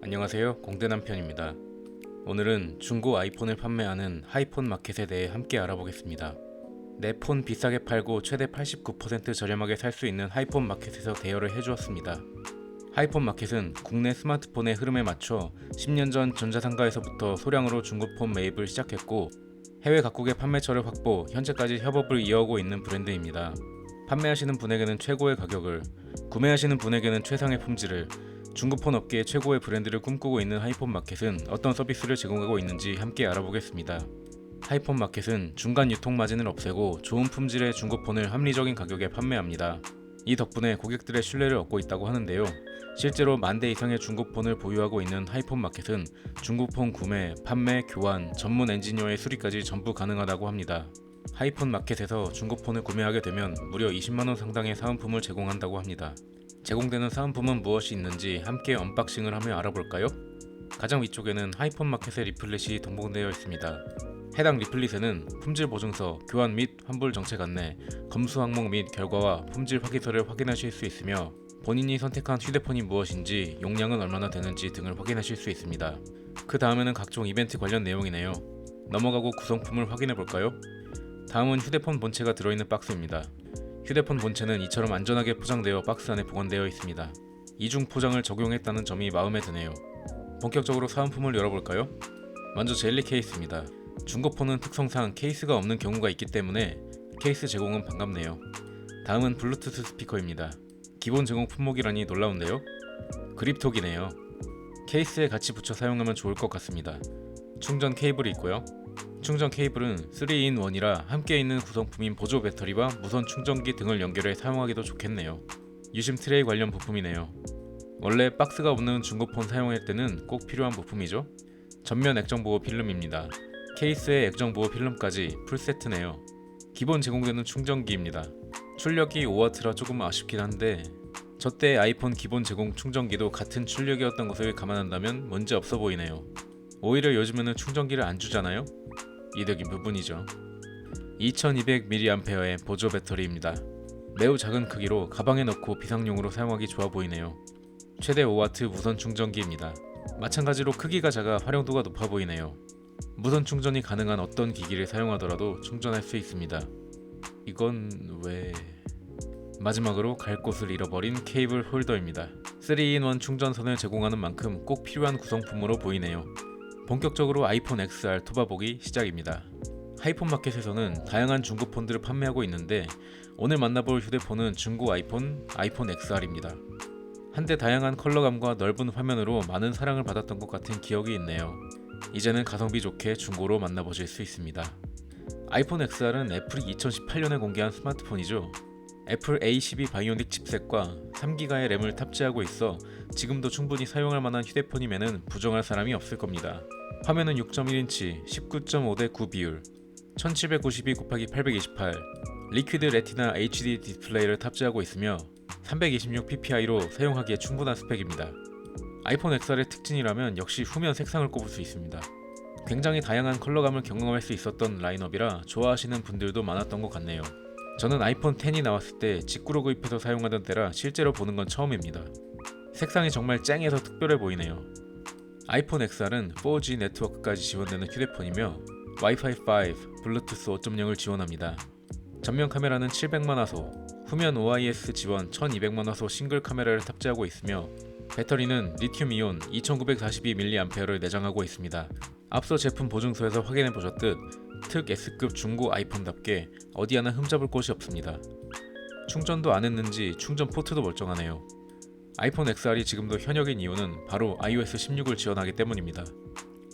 안녕하세요. 공대남편입니다. 오늘은 중고 아이폰을 판매하는 하이폰 마켓에 대해 함께 알아보겠습니다. 내 폰 비싸게 팔고 최대 89% 저렴하게 살 수 있는 하이폰 마켓에서 대여를 해주었습니다. 하이폰 마켓은 국내 스마트폰의 흐름에 맞춰 10년 전 전자상가에서부터 소량으로 중고폰 매입을 시작했고 해외 각국의 판매처를 확보, 현재까지 협업을 이어오고 있는 브랜드입니다. 판매하시는 분에게는 최고의 가격을, 구매하시는 분에게는 최상의 품질을, 중고폰 업계의 최고의 브랜드를 꿈꾸고 있는 하이폰 마켓은 어떤 서비스를 제공하고 있는지 함께 알아보겠습니다. 하이폰 마켓은 중간 유통 마진을 없애고 좋은 품질의 중고폰을 합리적인 가격에 판매합니다. 이 덕분에 고객들의 신뢰를 얻고 있다고 하는데요. 실제로 만 대 이상의 중고폰을 보유하고 있는 하이폰 마켓은 중고폰 구매, 판매, 교환, 전문 엔지니어의 수리까지 전부 가능하다고 합니다. 하이폰 마켓에서 중고폰을 구매하게 되면 무려 20만원 상당의 사은품을 제공한다고 합니다. 제공되는 사은품은 무엇이 있는지 함께 언박싱을 하며 알아볼까요? 가장 위쪽에는 하이폰 마켓의 리플렛이 동봉되어 있습니다. 해당 리플릿에는 품질 보증서, 교환 및 환불 정책 안내, 검수 항목 및 결과와 품질 확인서를 확인하실 수 있으며 본인이 선택한 휴대폰이 무엇인지, 용량은 얼마나 되는지 등을 확인하실 수 있습니다. 그 다음에는 각종 이벤트 관련 내용이네요. 넘어가고 구성품을 확인해 볼까요? 다음은 휴대폰 본체가 들어있는 박스입니다. 휴대폰 본체는 이처럼 안전하게 포장되어 박스 안에 보관되어 있습니다. 이중 포장을 적용했다는 점이 마음에 드네요. 본격적으로 사은품을 열어볼까요? 먼저 젤리 케이스입니다. 중고폰은 특성상 케이스가 없는 경우가 있기 때문에 케이스 제공은 반갑네요. 다음은 블루투스 스피커입니다. 기본 제공 품목이라니 놀라운데요? 그립톡이네요. 케이스에 같이 붙여 사용하면 좋을 것 같습니다. 충전 케이블이 있고요. 충전 케이블은 3in1이라 함께 있는 구성품인 보조 배터리와 무선 충전기 등을 연결해 사용하기도 좋겠네요. 유심 트레이 관련 부품이네요. 원래 박스가 없는 중고폰 사용할 때는 꼭 필요한 부품이죠. 전면 액정 보호 필름입니다. 케이스에 액정 보호 필름까지 풀세트네요. 기본 제공되는 충전기입니다. 출력이 5W라 조금 아쉽긴 한데 저때 아이폰 기본 제공 충전기도 같은 출력이었던 것을 감안한다면 문제 없어 보이네요. 오히려 요즘에는 충전기를 안 주잖아요? 이득인 부분이죠. 2200mAh의 보조 배터리입니다. 매우 작은 크기로 가방에 넣고 비상용으로 사용하기 좋아 보이네요. 최대 5W 무선 충전기입니다. 마찬가지로 크기가 작아 활용도가 높아 보이네요. 무선 충전이 가능한 어떤 기기를 사용하더라도 충전할 수 있습니다. 이건 왜... 마지막으로 갈 곳을 잃어버린 케이블 홀더입니다. 3in1 충전선을 제공하는 만큼 꼭 필요한 구성품으로 보이네요. 본격적으로 아이폰 XR 토바보기 시작입니다. 하이폰 마켓에서는 다양한 중고 폰들을 판매하고 있는데 오늘 만나볼 휴대폰은 중고 아이폰, 아이폰 XR입니다. 한때 다양한 컬러감과 넓은 화면으로 많은 사랑을 받았던 것 같은 기억이 있네요. 이제는 가성비 좋게 중고로 만나보실 수 있습니다. 아이폰 XR은 애플이 2018년에 공개한 스마트폰이죠. 애플 A12 바이오닉 칩셋과 3기가의 램을 탑재하고 있어 지금도 충분히 사용할 만한 휴대폰임에는 부정할 사람이 없을 겁니다. 화면은 6.1인치 19.5대 9 비율 1792 곱하기 828 리퀴드 레티나 HD 디스플레이를 탑재하고 있으며 326 ppi로 사용하기에 충분한 스펙입니다. 아이폰 XR의 특징이라면 역시 후면 색상을 꼽을 수 있습니다. 굉장히 다양한 컬러감을 경험할 수 있었던 라인업이라 좋아하시는 분들도 많았던 것 같네요. 저는 아이폰 10이 나왔을 때 직구로 구입해서 사용하던 때라 실제로 보는 건 처음입니다. 색상이 정말 쨍해서 특별해 보이네요. 아이폰 XR은 4G 네트워크까지 지원되는 휴대폰이며 와이파이 5, 블루투스 5.0을 지원합니다. 전면 카메라는 700만 화소, 후면 OIS 지원 1200만 화소 싱글 카메라를 탑재하고 있으며 배터리는 리튬이온 2942mAh를 내장하고 있습니다. 앞서 제품 보증서에서 확인해 보셨듯 특 S급 중고 아이폰답게 어디 하나 흠잡을 곳이 없습니다. 충전도 안 했는지 충전 포트도 멀쩡하네요. 아이폰 XR이 지금도 현역인 이유는 바로 iOS 16을 지원하기 때문입니다.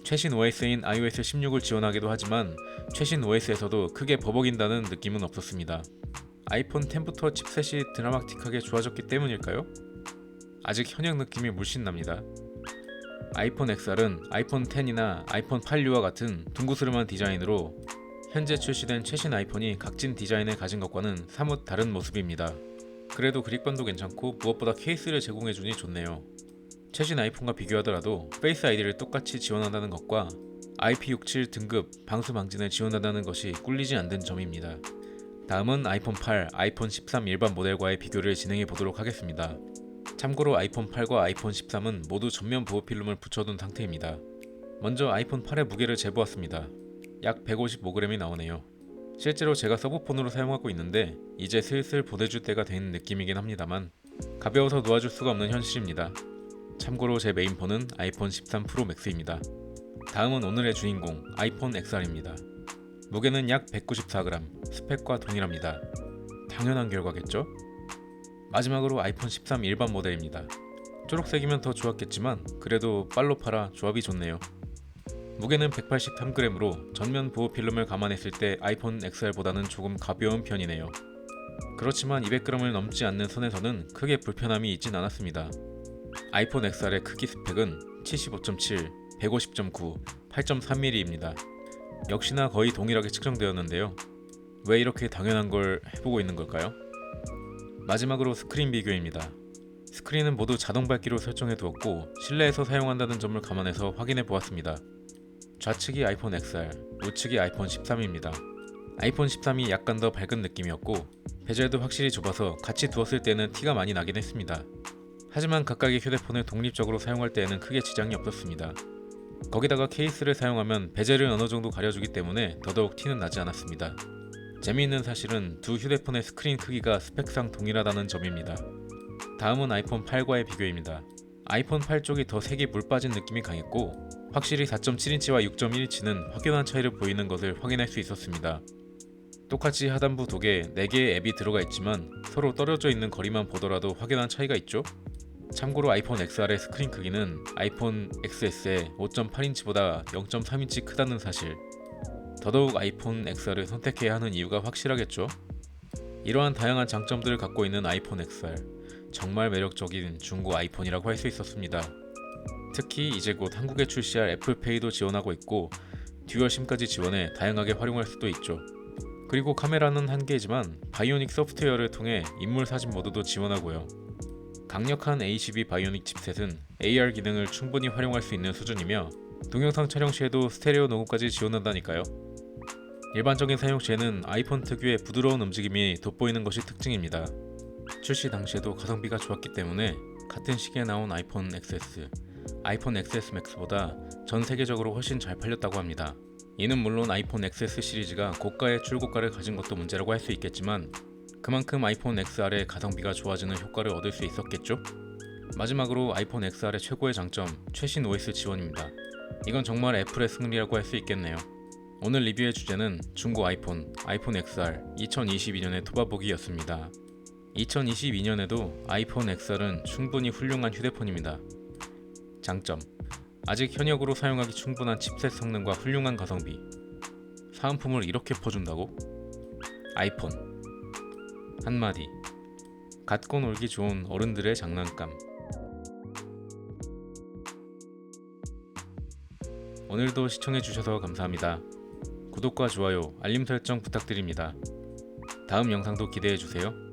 최신 OS인 iOS 16을 지원하기도 하지만 최신 OS에서도 크게 버벅인다는 느낌은 없었습니다. 아이폰 10부터 칩셋이 드라마틱하게 좋아졌기 때문일까요? 아직 현역 느낌이 물씬 납니다. 아이폰 XR은 아이폰 10이나 아이폰 8U와 같은 둥그스름한 디자인으로 현재 출시된 최신 아이폰이 각진 디자인을 가진 것과는 사뭇 다른 모습입니다. 그래도 그립감도 괜찮고 무엇보다 케이스를 제공해주니 좋네요. 최신 아이폰과 비교하더라도 페이스 아이디를 똑같이 지원한다는 것과 IP67 등급 방수 방진을 지원한다는 것이 꿀리지 않는 점입니다. 다음은 아이폰 8, 아이폰 13 일반 모델과의 비교를 진행해 보도록 하겠습니다. 참고로 아이폰 8과 아이폰 13은 모두 전면 보호 필름을 붙여둔 상태입니다. 먼저 아이폰 8의 무게를 재보았습니다. 약 155g이 나오네요. 실제로 제가 서브폰으로 사용하고 있는데 이제 슬슬 보내줄 때가 된 느낌이긴 합니다만 가벼워서 놓아줄 수가 없는 현실입니다. 참고로 제 메인폰은 아이폰 13 프로 맥스입니다. 다음은 오늘의 주인공 아이폰 XR입니다. 무게는 약 194g, 스펙과 동일합니다. 당연한 결과겠죠? 마지막으로 아이폰 13 일반 모델입니다. 초록색이면 더 좋았겠지만 그래도 빨로 팔아 조합이 좋네요. 무게는 183g으로 전면 보호 필름을 감안했을 때 아이폰 XR보다는 조금 가벼운 편이네요. 그렇지만 200g을 넘지 않는 선에서는 크게 불편함이 있진 않았습니다. 아이폰 XR의 크기 스펙은 75.7, 150.9, 8.3mm입니다. 역시나 거의 동일하게 측정되었는데요. 왜 이렇게 당연한 걸 해보고 있는 걸까요? 마지막으로 스크린 비교입니다. 스크린은 모두 자동 밝기로 설정해 두었고 실내에서 사용한다는 점을 감안해서 확인해 보았습니다. 좌측이 아이폰 XR, 우측이 아이폰 13입니다. 아이폰 13이 약간 더 밝은 느낌이었고 베젤도 확실히 좁아서 같이 두었을 때는 티가 많이 나긴 했습니다. 하지만 각각의 휴대폰을 독립적으로 사용할 때에는 크게 지장이 없었습니다. 거기다가 케이스를 사용하면 베젤을 어느 정도 가려주기 때문에 더더욱 티는 나지 않았습니다. 재미있는 사실은 두 휴대폰의 스크린 크기가 스펙상 동일하다는 점입니다. 다음은 아이폰 8과의 비교입니다. 아이폰 8 쪽이 더 색이 물 빠진 느낌이 강했고 확실히 4.7인치와 6.1인치는 확연한 차이를 보이는 것을 확인할 수 있었습니다. 똑같이 하단부 독에 4개의 앱이 들어가 있지만 서로 떨어져 있는 거리만 보더라도 확연한 차이가 있죠? 참고로 아이폰 XR의 스크린 크기는 아이폰 XS의 5.8인치보다 0.3인치 크다는 사실 더더욱 아이폰 XR을 선택해야 하는 이유가 확실하겠죠? 이러한 다양한 장점들을 갖고 있는 아이폰 XR 정말 매력적인 중고 아이폰이라고 할 수 있었습니다. 특히 이제 곧 한국에 출시할 애플페이도 지원하고 있고 듀얼 심까지 지원해 다양하게 활용할 수도 있죠. 그리고 카메라는 한개지만 바이오닉 소프트웨어를 통해 인물 사진 모드도 지원하고요. 강력한 A12 바이오닉 칩셋은 AR 기능을 충분히 활용할 수 있는 수준이며 동영상 촬영 시에도 스테레오 녹음까지 지원한다니까요. 일반적인 사용 시에는 아이폰 특유의 부드러운 움직임이 돋보이는 것이 특징입니다. 출시 당시에도 가성비가 좋았기 때문에 같은 시기에 나온 아이폰 XS, 아이폰 XS 맥스보다 전 세계적으로 훨씬 잘 팔렸다고 합니다. 이는 물론 아이폰 XS 시리즈가 고가의 출고가를 가진 것도 문제라고 할 수 있겠지만 그만큼 아이폰 XR의 가성비가 좋아지는 효과를 얻을 수 있었겠죠? 마지막으로 아이폰 XR의 최고의 장점, 최신 OS 지원입니다. 이건 정말 애플의 승리라고 할 수 있겠네요. 오늘 리뷰의 주제는 중고 아이폰, 아이폰 XR 2022년의 토바보기였습니다. 2022년에도 아이폰 XR은 충분히 훌륭한 휴대폰입니다. 장점 아직 현역으로 사용하기 충분한 칩셋 성능과 훌륭한 가성비 사은품을 이렇게 퍼준다고? 아이폰 한마디 갖고 놀기 좋은 어른들의 장난감 오늘도 시청해주셔서 감사합니다. 구독과 좋아요, 알림 설정 부탁드립니다. 다음 영상도 기대해주세요.